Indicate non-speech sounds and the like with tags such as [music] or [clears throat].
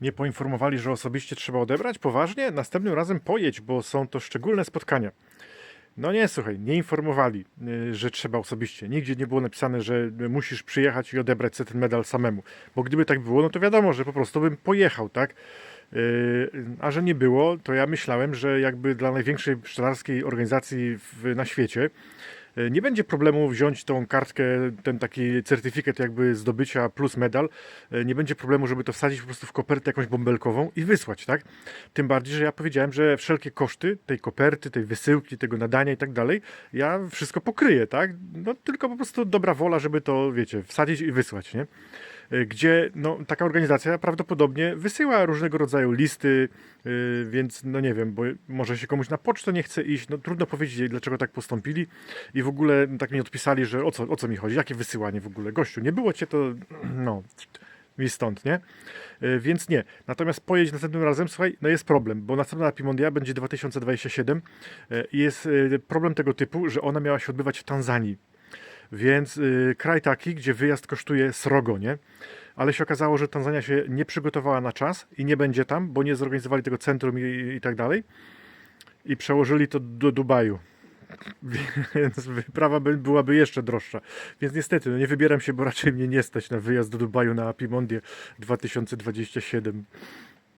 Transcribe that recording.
Nie poinformowali, że osobiście trzeba odebrać? Poważnie? Następnym razem pojedź, bo są to szczególne spotkania. No nie, słuchaj, nie informowali, y, że trzeba osobiście. Nigdzie nie było napisane, że musisz przyjechać i odebrać sobie ten medal samemu. Bo gdyby tak było, no to wiadomo, że po prostu bym pojechał, tak? Y, A że nie było, to ja myślałem, że jakby dla największej pszczelarskiej organizacji w, na świecie nie będzie problemu wziąć tą kartkę, ten taki certyfikat jakby zdobycia plus medal, y, nie będzie problemu, żeby to wsadzić po prostu w kopertę jakąś bąbelkową i wysłać, tak? Tym bardziej, że ja powiedziałem, że wszelkie koszty tej koperty, tej wysyłki, tego nadania i tak dalej, ja wszystko pokryję, tak? No tylko po prostu dobra wola, żeby to, wiecie, wsadzić i wysłać, nie? Y, Gdzie no, taka organizacja prawdopodobnie wysyła różnego rodzaju listy, y, więc no nie wiem, bo może się komuś na pocztę nie chce iść, no trudno powiedzieć, dlaczego tak postąpili i w ogóle tak mi odpisali, że o co, o co mi chodzi, jakie wysyłanie w ogóle, gościu, nie było cię to, [clears throat] no, mi stąd, nie? Y, Więc nie. Natomiast pojedź następnym razem, słuchaj, no jest problem, bo następna Apimondia będzie 2027 y, i jest problem tego typu, że ona miała się odbywać w Tanzanii. Więc y, kraj taki, gdzie wyjazd kosztuje srogo, nie? Ale się okazało, że Tanzania się nie przygotowała na czas i nie będzie tam, bo nie zorganizowali tego centrum i, i tak dalej. I przełożyli to do Dubaju. [laughs] Więc wyprawa by, byłaby jeszcze droższa. Więc niestety, no nie wybieram się, bo raczej mnie nie stać na wyjazd do Dubaju na Apimondię 2027.